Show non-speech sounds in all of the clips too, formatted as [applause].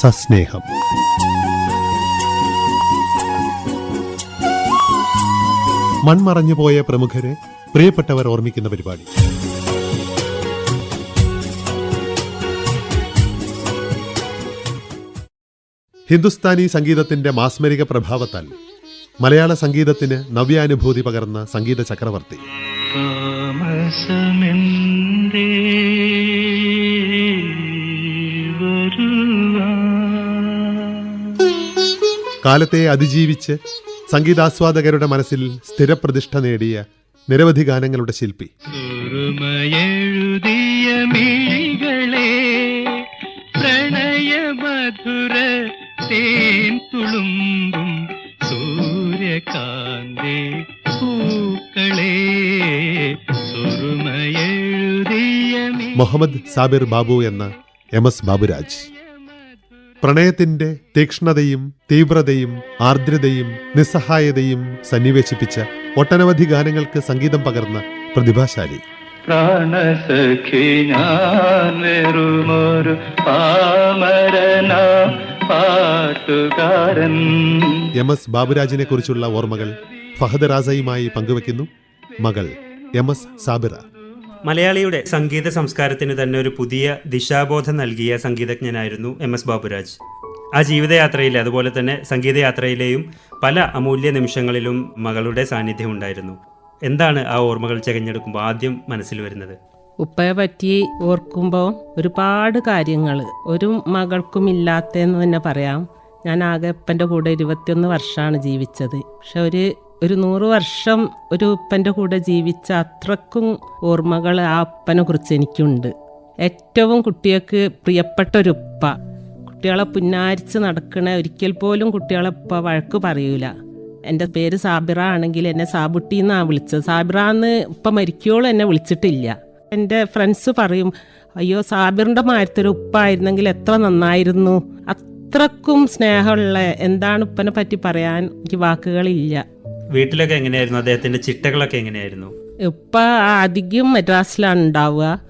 സസ്നേഹം. മൺമറഞ്ഞുപോയ പ്രമുഖരെ പ്രിയപ്പെട്ടവർ ഓർമ്മിക്കുന്ന പരിപാടി. ഹിന്ദുസ്ഥാനി സംഗീതത്തിന്റെ മാസ്മരിക പ്രഭാവത്താൽ മലയാള സംഗീതത്തിന് നവ്യാനുഭൂതി പകർന്ന സംഗീത ചക്രവർത്തി. കാലത്തെ അതിജീവിച്ച് സംഗീതാസ്വാദകരുടെ മനസ്സിൽ സ്ഥിരപ്രതിഷ്ഠ നേടിയ നിരവധി ഗാനങ്ങളുടെ ശില്പി. പ്രണയമധുര തേൻ തുളുമ്പും സൂര്യകാന്തി പൂക്കളെ മുഹമ്മദ് സാബിർ ബാബു എന്ന എം എസ് ബാബുരാജ്. പ്രണയത്തിന്റെ തീക്ഷ്ണതയും തീവ്രതയും ആർദ്രതയും നിസ്സഹായതയും സന്നിവേശിപ്പിച്ച ഒട്ടനവധി ഗാനങ്ങൾക്ക് സംഗീതം പകർന്ന പ്രതിഭാശാലി. പ്രാണസഖി ഞാൻ വെറുമൊരു പാമരന പാട്ടുകാരൻ. എം എസ് ബാബുരാജിനെ കുറിച്ചുള്ള ഓർമ്മകൾ ഫഹദ് റാസയുമായി പങ്കുവെക്കുന്നു മകൾ എം എസ് സാബിറ. മലയാളിയുടെ സംഗീത സംസ്കാരത്തിന് തന്നെ ഒരു പുതിയ ദിശാബോധം നൽകിയ സംഗീതജ്ഞനായിരുന്നു എം എസ് ബാബുരാജ്. ആ ജീവിതയാത്രയിലെ അതുപോലെ തന്നെ സംഗീതയാത്രയിലെയും പല അമൂല്യ നിമിഷങ്ങളിലും മകളുടെ സാന്നിധ്യം ഉണ്ടായിരുന്നു. എന്താണ് ആ ഓർമ്മകൾ ചകഞ്ഞെടുക്കുമ്പോൾ ആദ്യം മനസ്സിൽ വരുന്നത്? ഉപ്പയെ പറ്റി ഓർക്കുമ്പോൾ ഒരുപാട് കാര്യങ്ങൾ ഒരു മകൾക്കും ഇല്ലാത്തതെന്ന് തന്നെ പറയാം. ഞാൻ ആകെ ഉപ്പന്റെ കൂടെ ഇരുപത്തിയൊന്ന് വർഷമാണ് ജീവിച്ചത്. പക്ഷെ ഒരു ഒരു നൂറ് വർഷം ഒരു ഉപ്പന്റെ കൂടെ ജീവിച്ച അത്രക്കും ഓർമ്മകൾ ആ ഉപ്പനെ കുറിച്ച് എനിക്കുണ്ട്. ഏറ്റവും കുട്ടികൾക്ക് പ്രിയപ്പെട്ട ഒരു ഉപ്പ. കുട്ടികളെ പുന്നാരിച്ച് നടക്കണ ഒരിക്കൽ പോലും കുട്ടികളെ ഉപ്പ വഴക്ക് പറയൂല. എന്റെ പേര് സാബിറ ആണെങ്കിൽ എന്നെ സാബുട്ടി എന്നാണ് വിളിച്ചത്. സാബിറ എന്ന് ഇപ്പം മരിക്കോളം എന്നെ വിളിച്ചിട്ടില്ല. എന്റെ ഫ്രണ്ട്സ് പറയും അയ്യോ സാബിറിന്റെ മാരത്തൊരു ഉപ്പായിരുന്നെങ്കിൽ എത്ര നന്നായിരുന്നു. അത്രക്കും സ്നേഹമുള്ള എന്താണ് ഉപ്പനെ പറ്റി പറയാൻ എനിക്ക് വാക്കുകളില്ല. വീട്ടിലൊക്കെ എങ്ങനെയായിരുന്നു? അദ്ദേഹത്തിന്റെ ചിട്ടകളൊക്കെ എങ്ങനെയായിരുന്നു? ഇപ്പൊ അധികം മദ്രാസിലാണ് ഉണ്ടാവുക.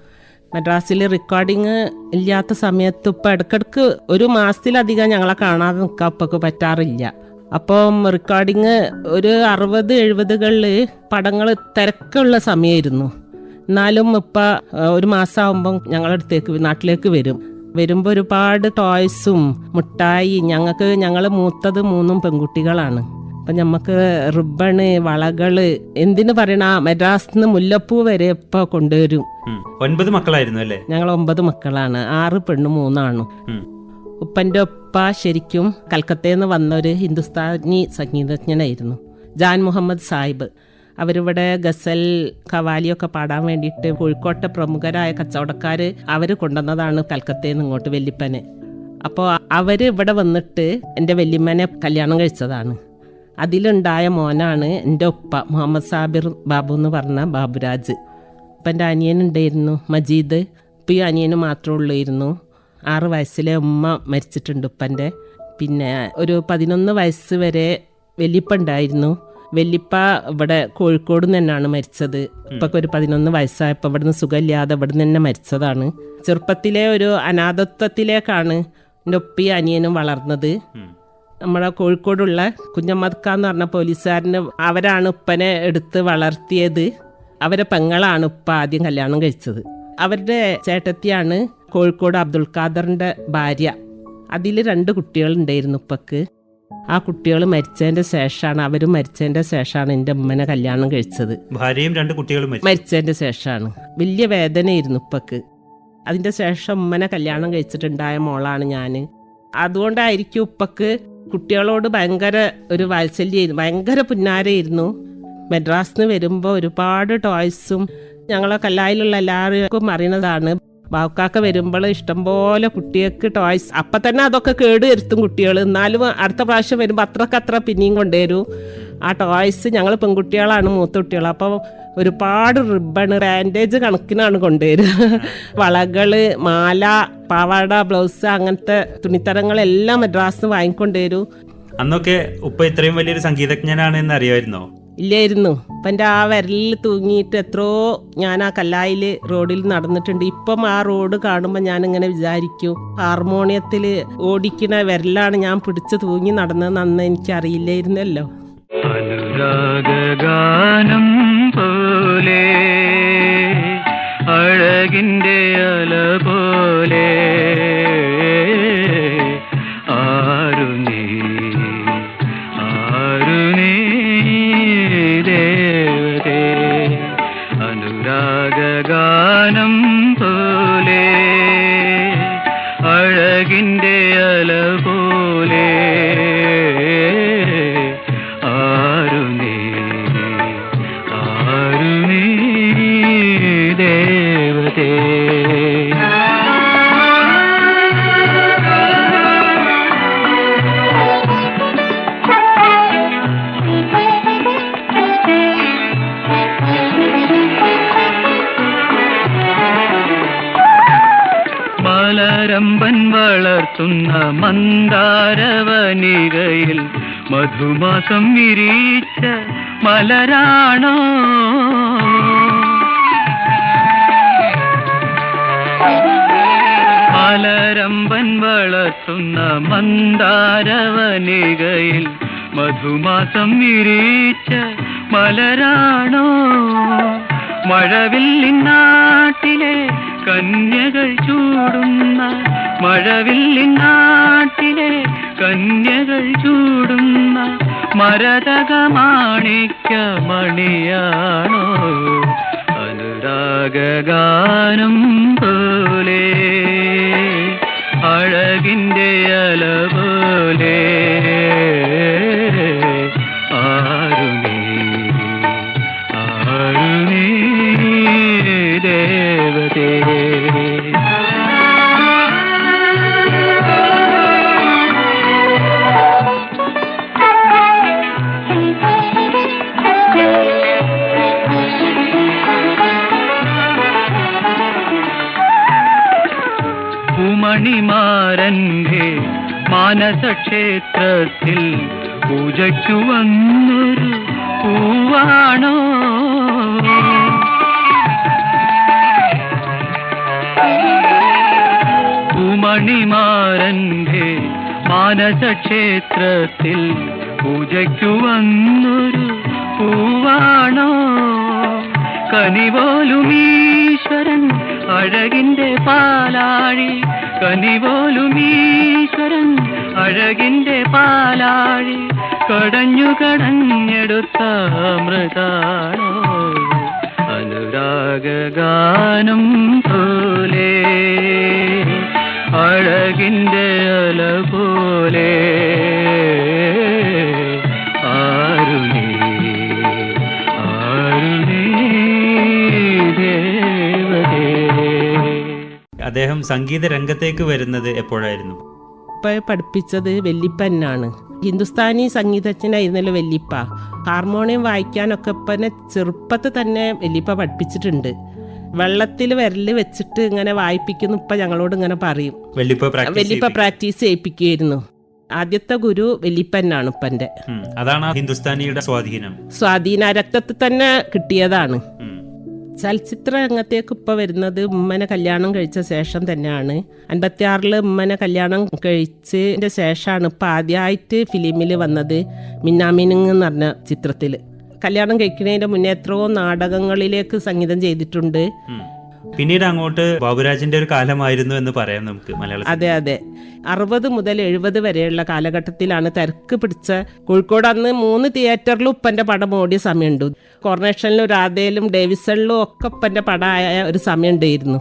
മദ്രാസിൽ റെക്കോർഡിങ് ഇല്ലാത്ത സമയത്ത് ഇപ്പം ഇടക്കിടക്ക് ഒരു മാസത്തിലധികം ഞങ്ങളെ കാണാതെ നിൽക്കാൻ ഉപ്പക്ക് പറ്റാറില്ല. അപ്പം റെക്കോർഡിങ് ഒരു അറുപത് എഴുപതുകളിൽ പടങ്ങൾ തിരക്കുള്ള സമയമായിരുന്നു എന്നാലും ഇപ്പം ഒരു മാസമാകുമ്പം ഞങ്ങളടുത്തേക്ക് നാട്ടിലേക്ക് വരും. വരുമ്പോൾ ഒരുപാട് ടോയ്സും മുട്ടായി ഞങ്ങൾക്ക് ഞങ്ങൾ മൂത്തത് മൂന്നും പെൺകുട്ടികളാണ്. അപ്പം നമുക്ക് റിബണ് വളകൾ എന്തിനു പറയണ മദ്രാസിൽ നിന്ന് മുല്ലപ്പൂ വരെ ഇപ്പൊ കൊണ്ടുവരും. ഒൻപത് മക്കളായിരുന്നു അല്ലേ? ഞങ്ങൾ ഒമ്പത് മക്കളാണ്. ആറ് പെണ്ണും മൂന്നാണും. ഉപ്പന്റെ ഉപ്പന്റെ ഒപ്പ ശരിക്കും കൽക്കത്തയിൽ നിന്ന് വന്ന ഒരു ഹിന്ദുസ്ഥാനി സംഗീതജ്ഞനായിരുന്നു. ജാൻ മുഹമ്മദ് സാഹിബ്. അവരിവിടെ ഗസൽ കവാലിയൊക്കെ പാടാൻ വേണ്ടിയിട്ട് കോഴിക്കോട്ടെ പ്രമുഖരായ കച്ചവടക്കാർ അവർ കൊണ്ടുവന്നതാണ് കൽക്കത്തയിൽ നിന്ന് ഇങ്ങോട്ട് വെല്ലിപ്പനെ അപ്പോൾ അവർ ഇവിടെ വന്നിട്ട് എന്റെ വല്യമ്മനെ കല്യാണം കഴിച്ചതാണ്. അതിലുണ്ടായ മോനാണ് എന്റെ ഉപ്പ മുഹമ്മദ് സാബിർ ബാബു എന്ന് പറഞ്ഞ ബാബുരാജ്. ഇപ്പം എന്റെ അനിയനുണ്ടായിരുന്നു മജീദ്. ഇപ്പം ഈ അനിയന് മാത്രമേ ഉള്ളായിരുന്നു. ആറ് വയസ്സിലെ ഉമ്മ മരിച്ചിട്ടുണ്ട് ഉപ്പന്റെ. പിന്നെ ഒരു പതിനൊന്ന് വയസ്സ് വരെ വെല്ലിപ്പ ഉണ്ടായിരുന്നു. വെല്ലിപ്പ ഇവിടെ കോഴിക്കോട് തന്നെയാണ് മരിച്ചത്. ഇപ്പൊക്കെ ഒരു പതിനൊന്ന് വയസ്സായപ്പോൾ ഇവിടുന്ന് സുഖമില്ലാതെ ഇവിടെ നിന്ന് തന്നെ മരിച്ചതാണ്. ചെറുപ്പത്തിലെ ഒരു അനാഥത്വത്തിലേക്കാണ് എന്റെ ഉപ്പി അനിയനും വളർന്നത്. ഉം. നമ്മളെ കോഴിക്കോടുള്ള കുഞ്ഞമ്മദ്ക്ക എന്ന് പറഞ്ഞ പോലീസുകാരന് അവരാണ് ഉപ്പനെ എടുത്ത് വളർത്തിയത്. അവരെ പെങ്ങളാണ് ഉപ്പ ആദ്യം കല്യാണം കഴിച്ചത്. അവരുടെ ചേട്ടത്തിയാണ് കോഴിക്കോട് അബ്ദുൾ ഖാദറിന്റെ ഭാര്യ. അതിൽ രണ്ട് കുട്ടികളുണ്ടായിരുന്നു ഉപ്പക്ക്. ആ കുട്ടികൾ മരിച്ചതിന്റെ ശേഷമാണ് അവർ മരിച്ചതിന്റെ ശേഷമാണ് എന്റെ ഉമ്മനെ കല്യാണം കഴിച്ചത്. ഭാര്യയും രണ്ട് കുട്ടികളും മരിച്ചു. മരിച്ചതിന്റെ ശേഷമാണ് വലിയ വേദനയായിരുന്നു ഉപ്പക്ക്. അതിന്റെ ശേഷം ഉമ്മനെ കല്യാണം കഴിച്ചിട്ടുണ്ടായ മോളാണ് ഞാൻ അതുകൊണ്ടായിരിക്കും ഉപ്പക്ക് കുട്ടികളോട് ഭയങ്കര ഒരു വാത്സല്യമായിരുന്നു. ഭയങ്കര പുന്നാരയായിരുന്നു. മദ്രാസിന് വരുമ്പോൾ ഒരുപാട് ടോയ്സും ഞങ്ങളെ കല്ലായിലുള്ള എല്ലാവർക്കും അറിയണതാണ് ബാവുക്കാക്ക വരുമ്പോൾ ഇഷ്ടംപോലെ കുട്ടികൾക്ക് ടോയ്സ് അപ്പം തന്നെ അതൊക്കെ കേട് വരുത്തും കുട്ടികൾ എന്നാലും അടുത്ത പ്രാവശ്യം വരുമ്പോൾ അത്രയ്ക്ക് അത്ര പിന്നെയും കൊണ്ടുവരും. ആ ടോയ്സ് ഞങ്ങൾ പെൺകുട്ടികളാണ് മൂത്ത കുട്ടികൾ അപ്പോൾ ഒരുപാട് റിബൺ റാൻഡേജ് കണക്കിനാണ് കൊണ്ടുവരിക. വളകൾ മാല പാവാട ബ്ലൗസ് അങ്ങനത്തെ തുണിത്തരങ്ങളെല്ലാം മദ്രാസ് വാങ്ങിക്കൊണ്ടുവരും. അന്നൊക്കെ ഉപ്പ ഇത്രയും വലിയൊരു സംഗീതജ്ഞനാണ് എന്ന് അറിയാമായിരുന്നോ ഇല്ലായിരുന്നു. അപ്പം എന്റെ ആ വിരലിൽ തൂങ്ങിയിട്ട് എത്രയോ ഞാൻ ആ കല്ലായിൽ റോഡിൽ നടന്നിട്ടുണ്ട്. ഇപ്പം ആ റോഡ് കാണുമ്പോൾ ഞാനിങ്ങനെ വിചാരിക്കും ഹാർമോണിയത്തിൽ ഓടിക്കണ വിരലാണ് ഞാൻ പിടിച്ച് തൂങ്ങി നടന്നതെന്ന് അന്ന് എനിക്കറിയില്ലായിരുന്നല്ലോ. ഗാനം പോലെ അഴകിന്റെ അല മലരമ്പൻ വളർത്തുന്ന മന്ദാരവനിരയിൽ മധുമാസം വിരിച്ച മലരാണോ? മലരമ്പൻ വളർത്തുന്ന മന്ദാരവനികയിൽ മധുമാസം വിരിച്ച മലരാണോ? മഴവില്ലിൻ നാട്ടിലെ കന്യകൾ ചൂടുന്ന മഴവില്ലിൻ നാട്ടിലെ കന്യകൾ ചൂടുന്ന മരതക മാണിക്യ മണിയാണോ? അനുരാഗാനം പോലെ അഴകിന്റെ അല പോലെ മാനസക്ഷേത്രത്തിൽ പൂജയ്ക്കു വന്നൊരു പൂവാണോ? പൂമണിമാരന്റെ മാനസക്ഷേത്രത്തിൽ പൂജയ്ക്കു വന്നൊരു പൂവാണോ? കനിപോലും ഈശ്വരൻ അഴകിന്റെ പാലാഴി കനിപോലും ഈശ്വരൻ അഴകിന്റെ പാലാഴി കടഞ്ഞു കടഞ്ഞെടുത്ത അമൃതാണോ? അനുരാഗാനം പോലെ അഴകിന്റെ അല പോലെ അദ്ദേഹം സംഗീത രംഗത്തേക്ക് വരുന്നത് എപ്പോഴായിരുന്നു? ഇപ്പം പഠിപ്പിച്ചത് വെല്ലിപ്പനാണ് ഹിന്ദുസ്ഥാനി സംഗീതജ്ഞനായിരുന്നല്ലോ വെല്ലിപ്പ. ഹാർമോണിയം വായിക്കാനൊക്കെ ഇപ്പനെ ചെറുപ്പത്തിൽ തന്നെ വെല്ലിപ്പ പഠിപ്പിച്ചിട്ടുണ്ട്. വെള്ളത്തിൽ വിരൽ വെച്ചിട്ട് ഇങ്ങനെ വായിപ്പിക്കുന്നു ഇപ്പം ഞങ്ങളോട് ഇങ്ങനെ പറയും. വെല്ലിപ്പ പ്രാക്ടീസ് ചെയ്യിപ്പിക്കുമായിരുന്നു ആദ്യത്തെ ഗുരു വെല്ലിപ്പന്നാണ് ഇപ്പന്റെ. അതാണ് ഹിന്ദുസ്ഥാനിയുടെ സ്വാധീനം. സ്വാധീന രക്തത്തിൽ തന്നെ കിട്ടിയതാണ്. ചലച്ചിത്ര രംഗത്തേക്ക് ഇപ്പോൾ വരുന്നത് ഉമ്മനെ കല്യാണം കഴിച്ച ശേഷം തന്നെയാണ്. അൻപത്തിയാറിൽ ഉമ്മനെ കല്യാണം കഴിച്ചതിന്റെ ശേഷമാണ് ഇപ്പം ആദ്യമായിട്ട് ഫിലിമിൽ വന്നത് മിന്നാമിനുങ് എന്ന് പറഞ്ഞ ചിത്രത്തിൽ കല്യാണം കഴിക്കുന്നതിന്റെ മുന്നേ എത്രയോ നാടകങ്ങളിലേക്ക് സംഗീതം ചെയ്തിട്ടുണ്ട്. പിന്നീട് അങ്ങോട്ട് ബാബുരാജിന്റെ ഒരു കാലമായിരുന്നു എന്ന് പറയാം നമുക്ക് മലയാളം അതെ അതെ. അറുപത് മുതൽ എഴുപത് വരെയുള്ള കാലഘട്ടത്തിലാണ് തിരക്ക് പിടിച്ച കോഴിക്കോട് അന്ന് മൂന്ന് തിയേറ്ററിൽ ഉപ്പന്റെ പടം ഓടിയ സമയമുണ്ട്. കോർണേഷനിലും രാധയിലും ഡേവിസണിലും ഒക്കെ ഉപ്പന്റെ പടമായ ഒരു സമയം ഉണ്ടായിരുന്നു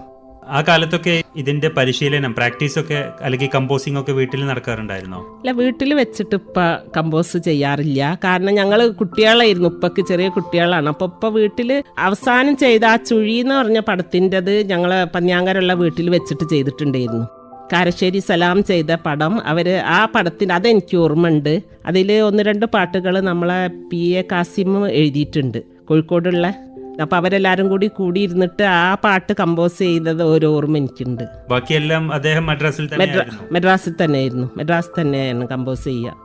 ആ കാലത്തൊക്കെ ഇതിന്റെ പരിശീലനം പ്രാക്ടീസ് ഒക്കെ അല്ലെങ്കിൽ കമ്പോസിംഗ് ഒക്കെ വീട്ടിൽ നടക്കാറുണ്ടായിരുന്നോ? അല്ല വീട്ടിൽ വെച്ചിട്ട് ഇപ്പ കമ്പോസ് ചെയ്യാറില്ല. കാരണം ഞങ്ങൾ കുട്ടികളായിരുന്നു ഉപ്പക്ക് ചെറിയ കുട്ടികളാണ്. അപ്പൊ ഇപ്പൊ വീട്ടിൽ അവസാനം ചെയ്ത ആ ചുഴി എന്ന് പറഞ്ഞ പടത്തിന്റെത് ഞങ്ങൾ പന്യാങ്കരുള്ള വീട്ടിൽ വെച്ചിട്ട് ചെയ്തിട്ടുണ്ടായിരുന്നു. കാരശ്ശേരി സലാം ചെയ്ത പടം അവർ ആ പടത്തിന് അതെനിക്ക് ഓർമ്മയുണ്ട്. അതിൽ ഒന്ന് രണ്ട് പാട്ടുകൾ നമ്മളെ പി എ കാസിം എഴുതിയിട്ടുണ്ട്. കോഴിക്കോടുള്ള അപ്പോൾ അവരെല്ലാരും കൂടി കൂടിയിരുന്നിട്ട് ആ പാട്ട് കമ്പോസ് ചെയ്തത് ഒരു ഓർമ്മ എനിക്കുണ്ട്. ബാക്കിയെല്ലാം അദ്ദേഹം മദ്രാസിൽ മദ്രാസിൽ തന്നെയായിരുന്നു. മദ്രാസിൽ തന്നെയാണ് കമ്പോസ് ചെയ്യുക.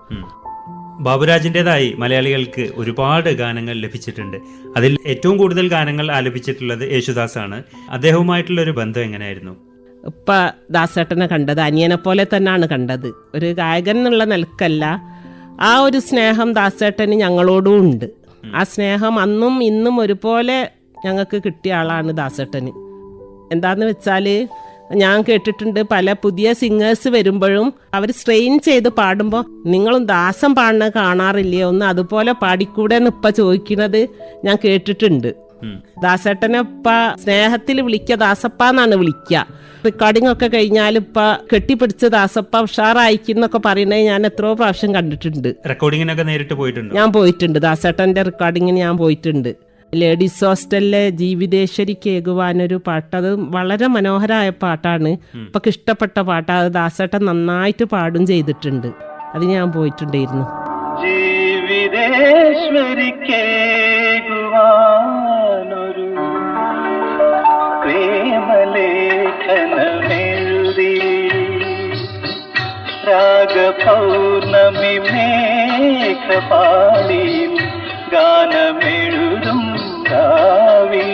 ബാബുരാജിന്റെതായി മലയാളികൾക്ക് ഒരുപാട് ഗാനങ്ങൾ ലഭിച്ചിട്ടുണ്ട്. അതിൽ ഏറ്റവും കൂടുതൽ ഗാനങ്ങൾ ആലപിച്ചിട്ടുള്ളത് യേശുദാസ് ആണ് അദ്ദേഹവുമായിട്ടുള്ള ഒരു ബന്ധം എങ്ങനെയായിരുന്നു? ഇപ്പ ദാസേട്ടനെ കണ്ടത് അനിയനെ പോലെ തന്നെയാണ് കണ്ടത്. ഒരു ഗായകൻ എന്നുള്ള നിലക്കല്ല ആ ഒരു സ്നേഹം ദാസേട്ടന് ഞങ്ങളോടും ഉണ്ട്. ആ സ്നേഹം അന്നും ഇന്നും ഒരുപോലെ ഞങ്ങൾക്ക് കിട്ടിയ ആളാണ് ദാസേട്ടൻ എന്താന്ന് വെച്ചാൽ ഞാൻ കേട്ടിട്ടുണ്ട് പല പുതിയ സിംഗേഴ്സ് വരുമ്പോഴും അവർ സ്ട്രെയിൻ ചെയ്ത് പാടുമ്പോൾ നിങ്ങളും ദാസം പാടുന്ന കാണാറില്ലേ ഒന്ന് അതുപോലെ പാടിക്കൂടെ എന്ന് ഇപ്പം ചോദിക്കുന്നത് ഞാൻ കേട്ടിട്ടുണ്ട്. ദാസേട്ടനെ ഇപ്പ സ്നേഹത്തിൽ വിളിക്കുക ദാസപ്പ എന്നാണ് വിളിക്കുക റെക്കോർഡിംഗ് ഒക്കെ കഴിഞ്ഞാൽ ഇപ്പ കെട്ടിപ്പിടിച്ച് ദാസപ്പ ഉഷാറായിക്കുന്നൊക്കെ പറയുന്നത് ഞാൻ എത്രയോ പ്രാവശ്യം കണ്ടിട്ടുണ്ട്. റെക്കോർഡിങ്ങിനൊക്കെ നേരിട്ട് പോയിട്ടുണ്ട്? ഞാൻ പോയിട്ടുണ്ട്. ദാസേട്ടന്റെ റെക്കോർഡിങ്ങിന് ഞാൻ പോയിട്ടുണ്ട്. ലേഡീസ് ഹോസ്റ്റലിലെ ജീവിതേശ്വരി കേകുവാനൊരു പാട്ട്. അത് വളരെ മനോഹരമായ പാട്ടാണ്. ഇപ്പൊ ഇഷ്ടപ്പെട്ട പാട്ട്. അത് ദാസേട്ടൻ നന്നായിട്ട് പാടും ചെയ്തിട്ടുണ്ട്. അത് ഞാൻ പോയിട്ടുണ്ടായിരുന്നു. ജീവിതേശ്വരിക്കേകുവാനൊരു രാഗപൗർണമി മേഘപാളിയിൽ ഗാനമെഴുതും രാവിൽ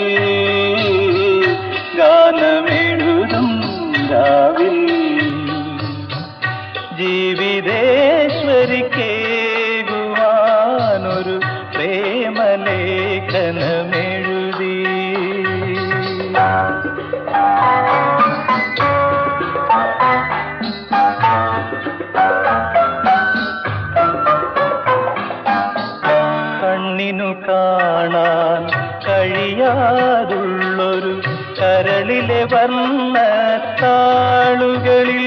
വർണ താളുകളിൽ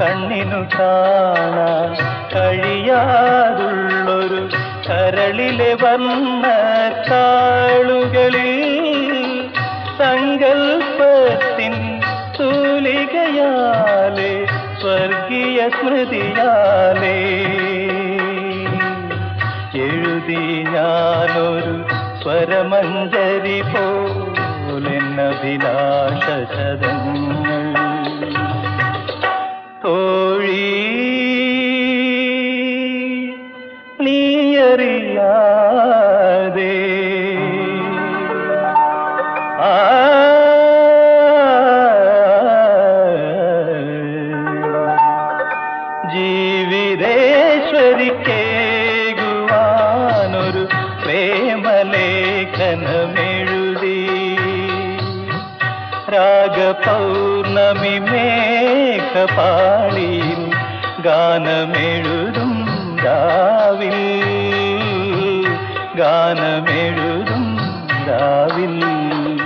കണ്ണിനു കാണാൻ കഴിയാതുള്ളൊരു കരളിലെ വർണ താളുകളിൽ സങ്കൽപ്പത്തിൻ തൂലികയാലെ സ്വർഗീയ സ്മൃതിയാലേ. എഴുതി ഞാനൊരു സ്വരമഞ്ജരി अभिलाषशदन् രാഗപൗർണമി മേഘപാളിയിൽ ഗാനമെഴുതും രാവിൽ. ഗാനമെഴുതും രാവിൽ.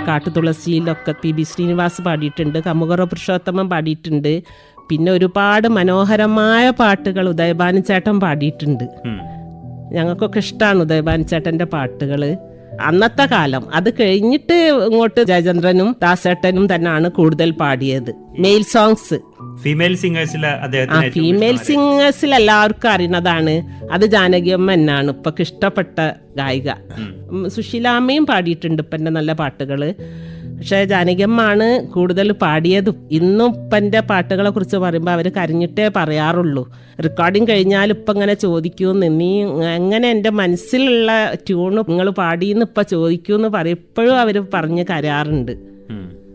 കാട്ടുതുളസിയിലൊക്കെ പി ബി ശ്രീനിവാസ് പാടിയിട്ടുണ്ട് കമുകറ പുരുഷോത്തമൻ പാടിയിട്ടുണ്ട് പിന്നെ ഒരുപാട് മനോഹരമായ പാട്ടുകൾ ഉദയഭാനു ചേട്ടൻ പാടിയിട്ടുണ്ട്. ഞങ്ങൾക്കൊക്കെ ഇഷ്ടമാണ് ഉദയഭാനു ചേട്ടന്റെ പാട്ടുകൾ. അന്നത്തെ കാലം. അത് കഴിഞ്ഞിട്ട് ഇങ്ങോട്ട് ജയചന്ദ്രനും ദാസേട്ടനും തന്നെയാണ് കൂടുതൽ പാടിയത്. മെയിൽ സോങ്സ് ഫീമെയിൽ സിംഗേഴ്സിൽ ആ ഫീമെയിൽ സിംഗേഴ്സിൽ എല്ലാവർക്കും അറിയുന്നതാണ്. അത് ജാനകിയമ്മ എന്നാണ് ഇപ്പൊ ഇഷ്ടപ്പെട്ട ഗായിക. സുശീലാമ്മയും പാടിയിട്ടുണ്ട് ഇപ്പന്റെ നല്ല പാട്ടുകൾ പക്ഷേ ജാനകിയമ്മാണ് കൂടുതൽ പാടിയതും. ഇന്നും ഇപ്പന്റെ പാട്ടുകളെ കുറിച്ച് പറയുമ്പോൾ അവർ കരഞ്ഞിട്ടേ പറയാറുള്ളൂ. റെക്കോർഡിങ് കഴിഞ്ഞാൽ ഇപ്പം ഇങ്ങനെ ചോദിക്കൂന്ന് നീ എങ്ങനെ എന്റെ മനസ്സിലുള്ള ട്യൂണ് നിങ്ങൾ പാടിയെന്ന് ഇപ്പം ചോദിക്കൂന്ന് പറയും. ഇപ്പോഴും അവർ പറഞ്ഞ് കരാറുണ്ട്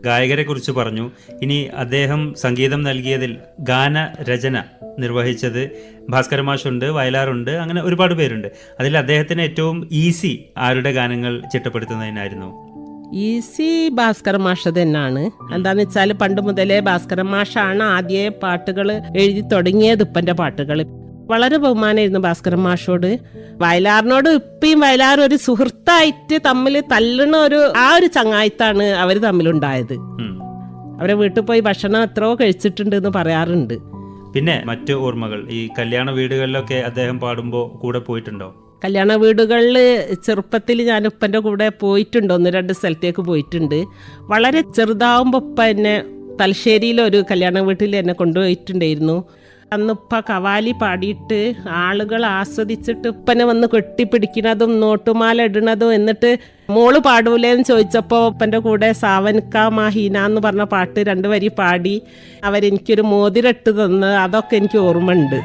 ഗായകരെ കുറിച്ച് പറഞ്ഞു. ഇനി അദ്ദേഹം സംഗീതം നൽകിയതിൽ ഗാന രചന നിർവഹിച്ചത് ഭാസ്കര മാഷുണ്ട് വയലാറുണ്ട് അങ്ങനെ ഒരുപാട് പേരുണ്ട്. അതിൽ അദ്ദേഹത്തിന് ഏറ്റവും ഈസി ആരുടെ ഗാനങ്ങൾ ചിട്ടപ്പെടുത്തുന്നതിനായിരുന്നു? ഈസി ഭാസ്കര മാഷ തന്നെയാണ്. എന്താന്ന് വെച്ചാൽ പണ്ട് മുതലേ ഭാസ്കര മാഷാണ് ആദ്യ പാട്ടുകൾ എഴുതി തുടങ്ങിയത് ഇപ്പന്റെ പാട്ടുകൾ. വളരെ ബഹുമാനമായിരുന്നു ഭാസ്കര മാഷോട്. വയലാറിനോട് ഇപ്പയും വയലാർ ഒരു സുഹൃത്തായിട്ട് തമ്മിൽ തല്ലണ ഒരു ആ ഒരു ചങ്ങായത്താണ് അവർ തമ്മിലുണ്ടായത്. അവരെ വീട്ടിൽ പോയി ഭക്ഷണം എത്രയോ കഴിച്ചിട്ടുണ്ട് എന്ന് പറയാറുണ്ട്. പിന്നെ മറ്റു ഓർമ്മകൾ ഈ കല്യാണ വീടുകളിലൊക്കെ അദ്ദേഹം പാടുമ്പോ കൂടെ പോയിട്ടുണ്ടോ? കല്യാണ വീടുകളിൽ ചെറുപ്പത്തിൽ ഞാൻ ഉപ്പന്റെ കൂടെ പോയിട്ടുണ്ട്. ഒന്ന് രണ്ട് സ്ഥലത്തേക്ക് പോയിട്ടുണ്ട്. വളരെ ചെറുതാവുമ്പോൾ ഉപ്പ എന്നെ തലശ്ശേരിയിലൊരു കല്യാണ വീട്ടിൽ എന്നെ കൊണ്ടുപോയിട്ടുണ്ടായിരുന്നു. അന്ന് ഉപ്പ കവാലി പാടിയിട്ട് ആളുകൾ ആസ്വദിച്ചിട്ട് ഉപ്പനെ വന്ന് കെട്ടിപ്പിടിക്കണതും നോട്ടുമാല ഇടണതും എന്നിട്ട് മോൾ പാടൂലേന്ന് ചോദിച്ചപ്പോൾ ഉപ്പന്റെ കൂടെ സാവൻക മാഹീന എന്ന് പറഞ്ഞ പാട്ട് രണ്ട് വരി പാടി അവരെനിക്കൊരു മോതിരട്ട് തന്ന്. അതൊക്കെ എനിക്ക് ഓർമ്മയുണ്ട്.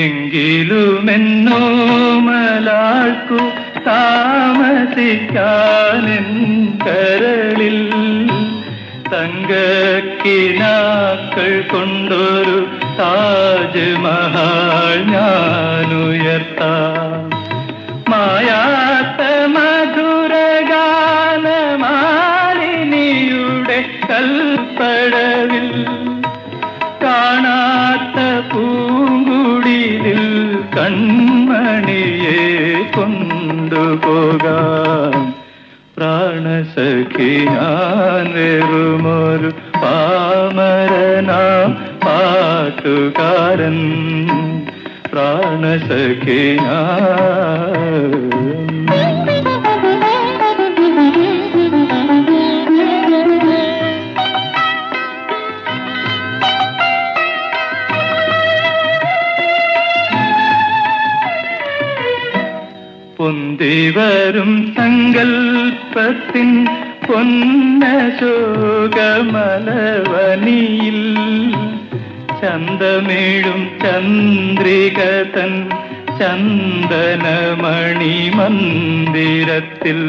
എങ്കിലുമെന്നോ മലാൾക്കു താമസിക്കാനെൻ കരളിൽ തങ്കക്കിനാക്കൾ കൊണ്ടൊരു താജ്മഹാൾ ഞാനുയർത്താം. പ്രാണസഖി ഞാൻ പാട്ടുകാരൻ. പ്രാണസഖി ഞാൻ പൊന്തിവരും സങ്കൽപ്പത്തിൻ പൊന്നശോകമലവനിയിൽ ചന്തമേഴും ചന്ദ്രികതൻ ചന്ദനമണി മന്ദിരത്തിൽ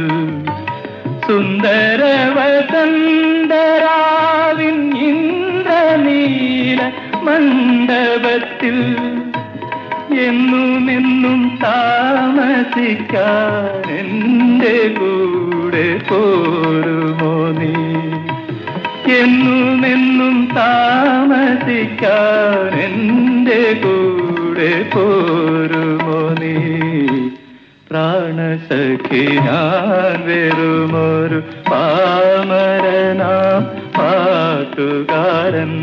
സുന്ദരവസന്തരാവിൻ ഇന്ദ്രനീല മണ്ഡപത്തിൽ എന്നും എന്നും താമസിക്കാൻ എന്റെ കൂടെ പോരുമോ നീ? എന്നുമെന്നും താമസിക്കാൻ എന്റെ കൂടെ പോരുമോ നീ? പ്രാണസഖി ഞാൻ വെറുമൊരു പാമരനാം പാട്ടുകാരൻ.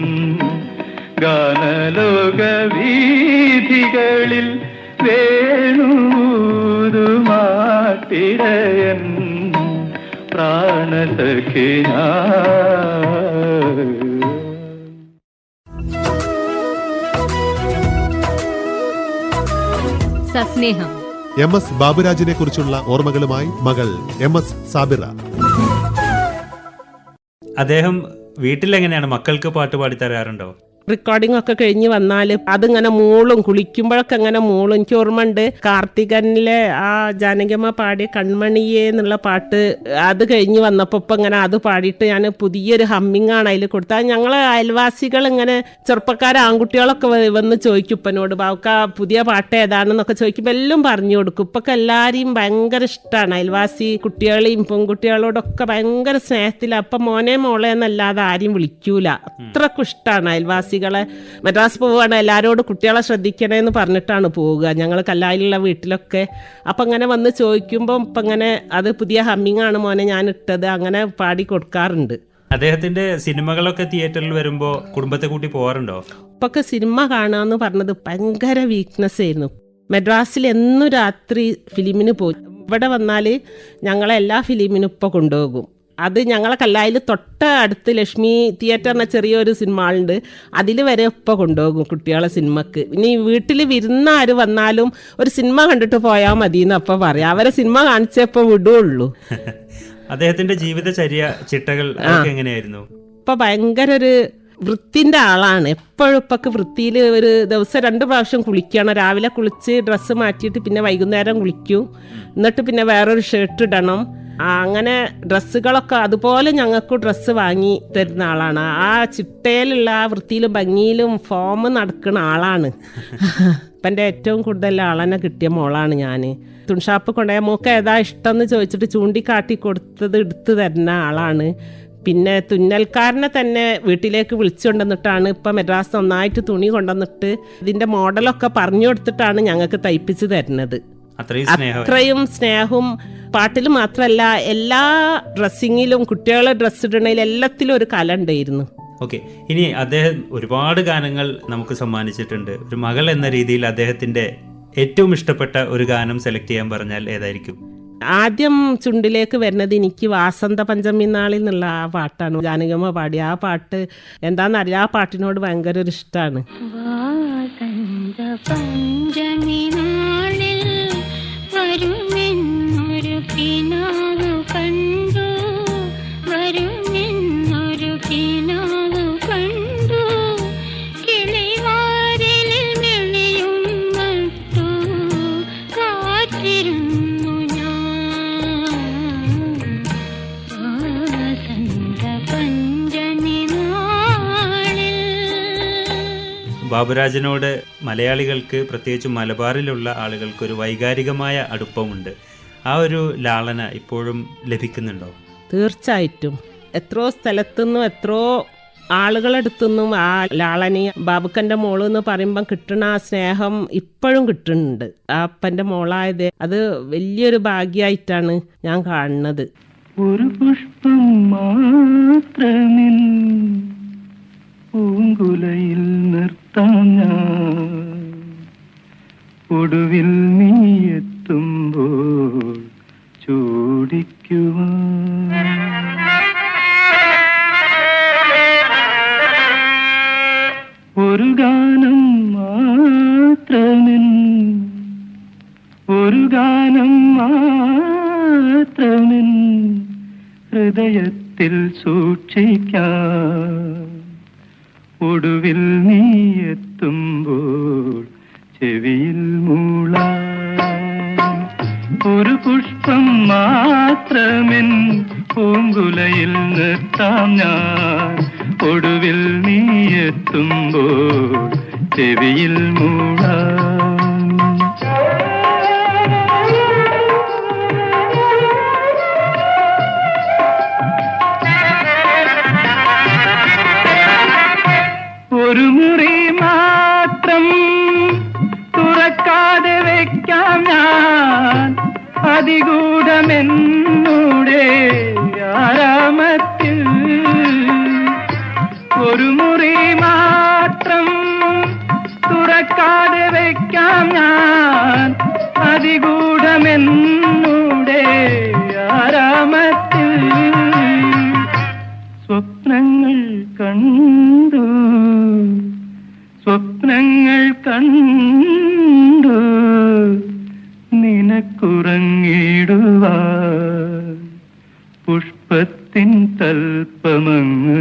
ഗാനലോക വീഥികളിൽ സസ്നേഹം. എം എസ് ബാബുരാജിനെ കുറിച്ചുള്ള ഓർമ്മകളുമായി മകൾ എം എസ് സാബിറ. അദ്ദേഹം വീട്ടിലെങ്ങനെയാണ് മക്കൾക്ക് പാട്ട് പാടി തരാറുണ്ടോ? റെക്കോർഡിംഗ് ഒക്കെ കഴിഞ്ഞ് വന്നാൽ അതിങ്ങനെ മൂളും കുളിക്കുമ്പോഴൊക്കെ അങ്ങനെ മൂളും. എനിക്ക് ഓർമ്മയുണ്ട് കാർത്തികനിലെ ആ ജാനകിയമ്മ പാടിയ കൺമണിയേ എന്നുള്ള പാട്ട് അത് കഴിഞ്ഞ് വന്നപ്പോൾ ഇപ്പം ഇങ്ങനെ അത് പാടിയിട്ട് ഞാൻ പുതിയൊരു ഹമ്മിങ് ആണ് അതിൽ കൊടുത്തത്. ഞങ്ങൾ അയൽവാസികൾ ഇങ്ങനെ ചെറുപ്പക്കാർ ആൺകുട്ടികളൊക്കെ വന്ന് ചോദിക്കും ഉപ്പനോട് ബാവുക്ക പുതിയ പാട്ട് ഏതാണെന്നൊക്കെ ചോദിക്കുമ്പോൾ എല്ലാം പറഞ്ഞു കൊടുക്കും. ഇപ്പൊക്കെ എല്ലാവരെയും ഭയങ്കര ഇഷ്ടമാണ് അയൽവാസി കുട്ടികളെയും പെൺകുട്ടികളോടൊക്കെ ഭയങ്കര സ്നേഹത്തിലാണ് അപ്പം മോനെ മോളെ എന്നല്ലാതെ ആരും വിളിക്കൂല. അത്രക്കും ഇഷ്ടമാണ് അയൽവാസികളെ മദ്രാസ് പോവുകയാണ് എല്ലാവരോടും കുട്ടികളെ ശ്രദ്ധിക്കണേ എന്ന് പറഞ്ഞിട്ടാണ് പോവുക. ഞങ്ങൾ കല്ലായിലുള്ള വീട്ടിലൊക്കെ അപ്പം അങ്ങനെ വന്ന് ചോദിക്കുമ്പം ഇപ്പം അങ്ങനെ അത് പുതിയ ഹമ്മിങ് ആണ് മോനെ ഞാൻ ഇട്ടത് അങ്ങനെ പാടി കൊടുക്കാറുണ്ട്. അദ്ദേഹത്തിന്റെ സിനിമകളൊക്കെ തിയേറ്ററിൽ വരുമ്പോൾ കുടുംബത്തെ കൂട്ടി പോകാറുണ്ടോ ഇപ്പൊക്കെ സിനിമ കാണാന്ന് പറഞ്ഞത് ഭയങ്കര വീക്ക്നെസ് ആയിരുന്നു. മദ്രാസിൽ എന്നും രാത്രി ഫിലിമിന് പോയി. ഇവിടെ വന്നാൽ ഞങ്ങളെ എല്ലാ ഫിലിമിനും ഇപ്പോൾ കൊണ്ടുപോകും. അത് ഞങ്ങളെ കല്ലായിൽ തൊട്ട അടുത്ത് ലക്ഷ്മി തിയേറ്റർ എന്ന ചെറിയൊരു സിനിമ ഉണ്ട്. അതിൽ വരെ ഇപ്പം കൊണ്ടുപോകും കുട്ടികളെ സിനിമക്ക് ഇനി വീട്ടിൽ വിരുന്നാര് വന്നാലും ഒരു സിനിമ കണ്ടിട്ട് പോയാൽ മതി എന്ന് അപ്പം പറയാം. അവരെ സിനിമ കാണിച്ചപ്പോൾ വിടുള്ളൂ. [laughs] അദ്ദേഹത്തിന്റെ ജീവിതചര്യ ചിട്ടകൾ എങ്ങനെയായിരുന്നു? ഇപ്പൊ ഭയങ്കര ഒരു വൃത്തിന്റെ ആളാണ്. എപ്പോഴും ഇപ്പൊക്കെ വൃത്തിയിൽ ഒരു ദിവസം രണ്ട് പ്രാവശ്യം കുളിക്കണം. രാവിലെ കുളിച്ച് ഡ്രസ്സ് മാറ്റിയിട്ട് പിന്നെ വൈകുന്നേരം കുളിക്കും. എന്നിട്ട് പിന്നെ വേറൊരു ഷർട്ട് ഇടണം. അങ്ങനെ ഡ്രസ്സുകളൊക്കെ അതുപോലെ ഞങ്ങൾക്ക് ഡ്രസ്സ് വാങ്ങി തരുന്ന ആളാണ്. ആ ചിട്ടയിലുള്ള ആ വൃത്തിയിലും ഭംഗിയിലും ഫോം നടക്കുന്ന ആളാണ്. [laughs] ഇപ്പം എന്റെ ഏറ്റവും കൂടുതൽ ആളെന്നെ കിട്ടിയ മോളാണ് ഞാൻ തുണിഷാപ്പ് കൊണ്ടുപോയ മോക്ക് ഏതാ ഇഷ്ടം എന്ന് ചോദിച്ചിട്ട് ചൂണ്ടിക്കാട്ടി കൊടുത്തത് എടുത്തു തരുന്ന ആളാണ്. പിന്നെ തുന്നൽക്കാരനെ തന്നെ വീട്ടിലേക്ക് വിളിച്ചുകൊണ്ടുവന്നിട്ടാണ് ഇപ്പം മെഡ്രാസ് നന്നായിട്ട് തുണി കൊണ്ടുവന്നിട്ട് ഇതിന്റെ മോഡലൊക്കെ പറഞ്ഞു കൊടുത്തിട്ടാണ് ഞങ്ങൾക്ക് തയ്പ്പിച്ച് തരുന്നത്. അത്രയും സ്നേഹം. അത്രയും സ്നേഹവും പാട്ടിൽ മാത്രമല്ല എല്ലാ ഡ്രസ്സിങ്ങിലും കുട്ടികളെ ഡ്രസ്സ് ഇടണയിൽ എല്ലാത്തിലും ഒരു കല ഉണ്ടായിരുന്നു. ഓക്കെ ഇനി അദ്ദേഹം ഒരുപാട് ഗാനങ്ങൾ നമുക്ക് സമ്മാനിച്ചിട്ടുണ്ട്. ഒരു മകൾ എന്ന രീതിയിൽ അദ്ദേഹത്തിന്റെ ഏറ്റവും ഇഷ്ടപ്പെട്ട ഒരു ഗാനം സെലക്ട് ചെയ്യാൻ പറഞ്ഞാൽ ഏതായിരിക്കും? ആദ്യം ചുണ്ടിലേക്ക് വരുന്നത് എനിക്ക് വാസന്ത പഞ്ചമി നാളിൽ നിന്നുള്ള ആ പാട്ടാണ്. ജാനകമ്മ പാടി ആ പാട്ട് എന്താണെന്നറിയാം ആ പാട്ടിനോട് ഭയങ്കര ഒരു ഇഷ്ടമാണ്. വാസന്ത പഞ്ചമി ബാബുരാജിനോട് മലയാളികൾക്ക് പ്രത്യേകിച്ച് മലബാറിലുള്ള ആളുകൾക്ക് ഒരു വൈകാരികമായ അടുപ്പമുണ്ട്. ആ ഒരു ലാളന ഇപ്പോഴും ലഭിക്കുന്നുണ്ടോ? തീർച്ചയായിട്ടും. എത്രയോ സ്ഥലത്തുനിന്നും എത്രയോ ആളുകളെടുത്തുനിന്നും ആ ലാളനി ബാബുക്കന്റെ മോൾ എന്ന് പറയുമ്പം കിട്ടുന്ന ആ സ്നേഹം ഇപ്പോഴും കിട്ടുന്നുണ്ട്. ആ അപ്പന്റെ മോളായത് അത് വലിയൊരു ഭാഗ്യമായിട്ടാണ് ഞാൻ കാണുന്നത്. ഒരു പുഷ്പം മാത്രമിൻ പൂങ്കുലയിൽ നിർത്താം ഒടുവിൽ നീ എത്തുമ്പോൾ ചൂടിക്കുവാൻ. ഒരു ഗാനം മാത്രമിൻ. ഒരു ഗാനം മാത്രമിൻ. ഹൃദയത്തിൽ സൂക്ഷിക്കാം ഒടുവിൽ നീ എത്തുമ്പോൾ ചെവിയിൽ മൂള ഒരു പുഷ്പം മാത്രമെൻ പൂങ്കുലയിൽ നിർത്താം ഞാൻ. ഒടുവിൽ നീ എത്തുമ്പോൾ ചെവിയിൽ മൂളാം മുറി മാത്രം തുറക്കാതെ വയ്ക്കാം ഞാൻ. അതിഗൂഢമെന്നൂടെ ആരാമത്തിൽ സ്വപ്നങ്ങൾ കണ്ടു. സ്വപ്നങ്ങൾ കണ്ടു. നിനക്കുറങ്ങിടുവാൻ പുഷ്പത്തിൻ തൽപ്പമങ്ങ്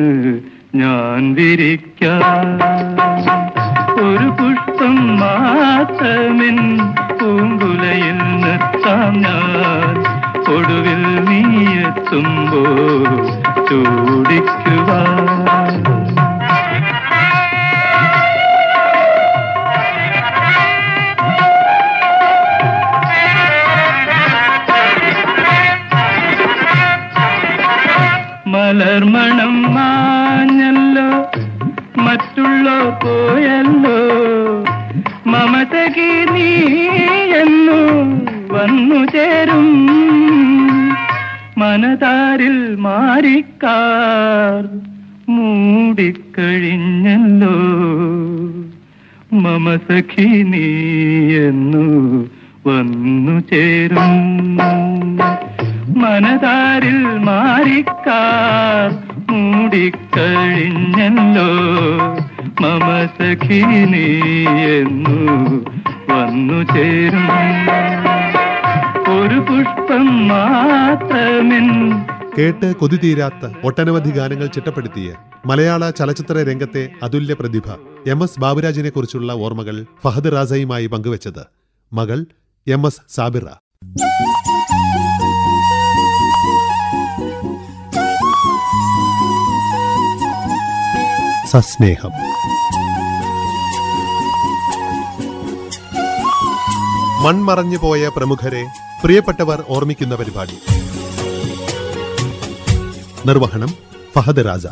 ഞാൻ വിരിക്ക. ഒരു പുഷ്പം മാത്രമിൻ പൂങ്കുലയിൽ നിർത്താം ഞാൻ. ഒടുവിൽ നീയെത്തുമ്പോ ചൂടിക്കുക മലർമണം മമ സഖി വന്നു ചേരും. ഒരു പുഷ്പം മാത്രമിൻ കേട്ട് കൊതി തീരാത്ത ഒട്ടനവധി ഗാനങ്ങൾ ചിട്ടപ്പെടുത്തിയ മലയാള ചലച്ചിത്ര രംഗത്തെ അതുല്യ പ്രതിഭ എം എസ് ബാബുരാജിനെ കുറിച്ചുള്ള ഓർമ്മകൾ ഫഹദ് റാസയുമായി പങ്കുവച്ചത് മകൾ എം എസ് സാബിറ. സസ്നേഹം. മൺമറഞ്ഞു പോയ പ്രമുഖരെ പ്രിയപ്പെട്ടവർ ഓർമ്മിക്കുന്ന പരിപാടി. നിർവഹണം ഫഹദ് രാജ.